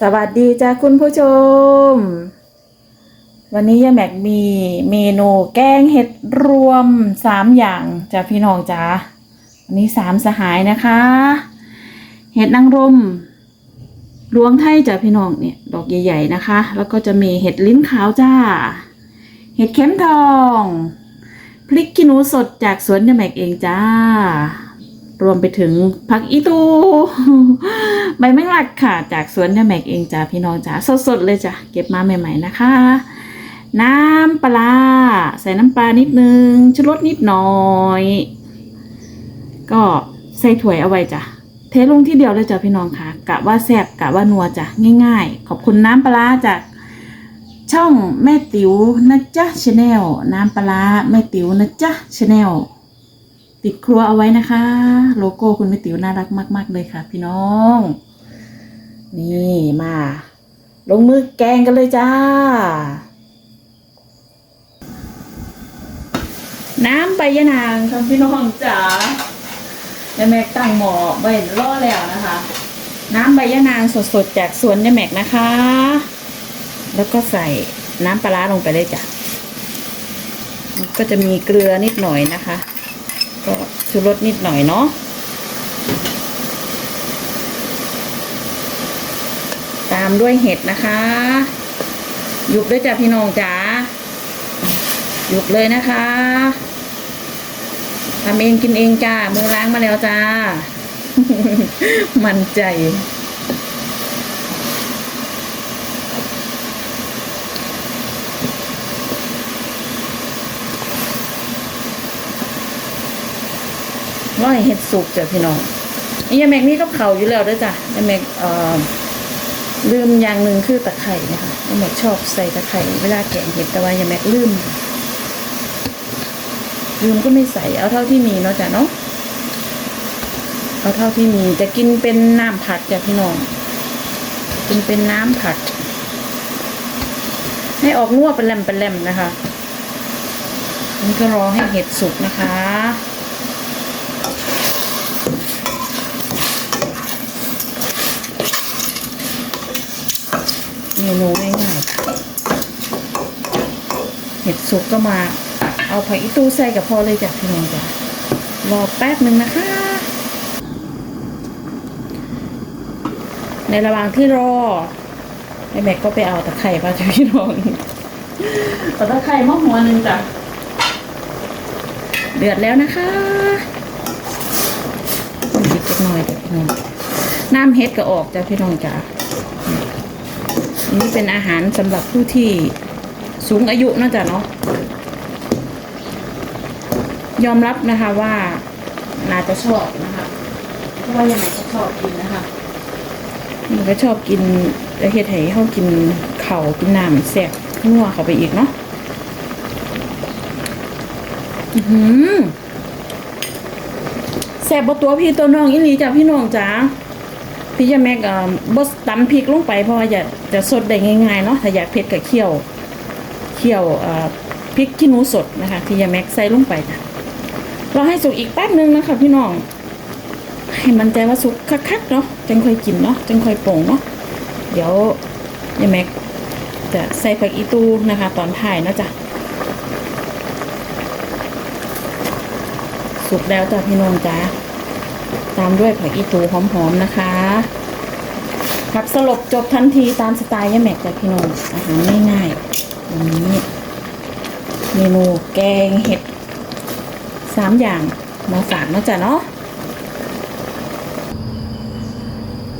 สวัสดีจ้าคุณผู้ชม วันนี้ยายแม็กมีเมนูแกงเห็ดรวมสามอย่างจ้าพี่น้องจ้าวันนี้สามสหายนะคะ เห็ดนางรมรวงไทยจ้าพี่น้องเนี่ยดอกใหญ่ ๆนะคะ แล้วก็จะมีเห็ดลิ้นขาวจ้า เห็ดเข็มทอง พริกขี้หนูสดจากสวนยายแม็กเองจ้า รวมไปถึงผักอีตู ใบแมงลักค่ะ จากสวนแมกเองจ้าพี่น้องจ้าสดๆเลยจ้ะเก็บมาใหม่ ๆนะคะ น้ำปลา ใส่น้ำปลานิดนึงชูรสนิดหน่อย ก็ใส่ถ้วยเอาไว้จ้ะเทลงที่เดียวเลยจ้ะพี่น้องค่ะ กะว่าแซ่บกะว่านัวจ้ะง่าย ๆ ขอบคุณน้ำปลาจากช่องแม่ติ๋วนะจ๊ะชาแนลน้ำปลาร้าแม่ติ๋วนะจ๊ะชาแนล ติดครัวเอาไว้นะคะ โลโก้คุณแม่ติ๋วน่ารักมาก ๆ เลยค่ะ พี่น้อง นี่มา ลงมือแกงกันเลยจ้า น้ำใบยะนางค่ะพี่น้องจ๋าแม่แม็กตั้งหม้อไว้รอแล้วนะคะ น้ำใบยะนางสดๆจากสวนยะแม็กนะคะ แล้วก็ใส่น้ำปลาร้าลงไปเลยจ้ะก็จะมีเกลือนิดหน่อยนะคะ ก็ชูรสนิดหน่อยเนาะตามด้วยเห็ดนะคะหยุบด้วยจ้ะพี่น้องจ๋าหยุบเลยนะคะทำเองกินเองจ้ามือล้างมาแล้วจ้า มั่นใจ ร้อยเห็ดสุกจ้ะพี่น้องนี่ยาแม็กนี่ก็เผาอยู่แล้วด้วยจ้ะยาแม็กเอ่อลืมอย่างหนึ่งคือตะไคร่นะคะยาแม็กชอบใส่ตะไคร่เวลาแกงเห็ดแต่ว่ายาแม็กลืมลืมก็ไม่ใส่เอาเท่าที่มีเนาะจ้ะเนาะเอาเท่าที่มีจะกินเป็นน้ำผัดจ้ะพี่น้องกินเป็นน้ำผัด ให้ออกนัวเป็นแหลมเป็นแหลมนะคะนี่ก็รอให้เห็ดสุกนะคะ เมนูง่ายๆเห็ดสุกก็มา เอาผักอีตู้ใส่กับพอเลยจ้ะพี่น้องจ้ะรอแป๊บหนึ่งนะคะ ในระหว่างที่รอไอ้แม็กก็ไปเอาตะไคร่มาจ้ะพี่น้องเอาตะไคร่มาหัวหนึ่งจ้ะเดือดแล้วนะคะต้อง จิบจักหน่อยจ้ะพี่น้องน้ำเห็ดก็ออกจ้ะพี่น้องจ้ะอันนี้เป็นอาหารสำหรับผู้ที่สูงอายุนะจ๊ะเนาะยอมรับนะคะว่านาจะชอบนะคะเพราะว่ายังไงก็ชอบกินนะคะมันก็ชอบกินแล้วเฮ็ดให้เขากินเข่ากินน้ำแซ่บนัวเข้าไปอีกเนาะอื้อหือ แซ่บบตัวพี่ตัวน้องอีหลีจ้ะพี่น้องจ๋าพี่จะแม็กเอ่อบดตำพริกลงไปเพราะว่าจะจะสดได้ง่ายๆเนาะถ้าอยากเผ็ดก็เคี่ยวเคี่ยวเอ่อพริกขี้หนูสดนะคะที่ยาแม็กใส่ลงไปจ้ะรอให้สุกอีกแป๊บนึงนะคะพี่น้องให้มันใจว่าสุกคักๆเนาะจังค่อยกินเนาะจังค่อยปรุงเนาะเดี๋ยวยาแม็กจะใส่ผักอีตูนะคะ ตอนถ่ายนะจ้ะ สุกแล้วจ้ะพี่น้องจ้าตามด้วยผักอีตูหอมๆนะคะผักสลบจบทันทีตามสไตล์ยะแม็กจ้ะพี่น้องอาหารง่ายๆวันนี้เมนูแกงเห็ดสามอย่างมาฝากนาะจ้ะเนาะ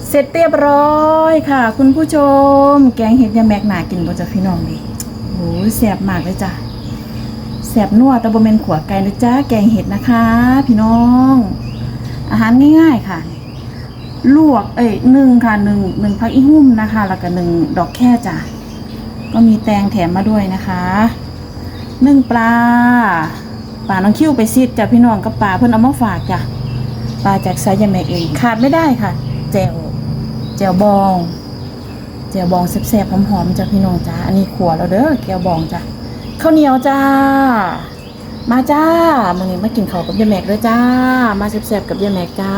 เสร็จเรียบร้อยค่ะ คุณผู้ชม แกงเห็ดยะแม็กหนากินบ่จ้ะพี่น้องดิโอ้แซ่บมากเลยจ้ะ แซ่บนัวแต่บ่เมนขัวไก่นะจ้าแกงเห็ดนะคะ พี่น้อง อาหารง่ายๆค่ะ ลวกเอ้ยหนึ่งค่ะหนึ่งหนึ่งพักอีหุ่มนะคะ แล้วก็หนึ่งดอกแค่จ้ะก็มีแตงแถมมาด้วยนะคะหนึ่งปลาปลาน้องคิ้วไปซิดจ้ะพี่น้องกับปลาเพิ่นเอามาฝากจ้ะปลาจากไซยาแมกเองขาดไม่ได้ค่ะแจวแจวบองแจวบองแซ่บๆหอมๆจ้ะพี่น้องจ้าอันนี้ขัวแล้วเด้อแกวบองจ้ะ ข้าวเหนียวจ้า มาจ้ามื้อนี้มากินข้าวกับยายแม็กด้วยจ้า มาแซ่บๆกับยายแม็กจ้า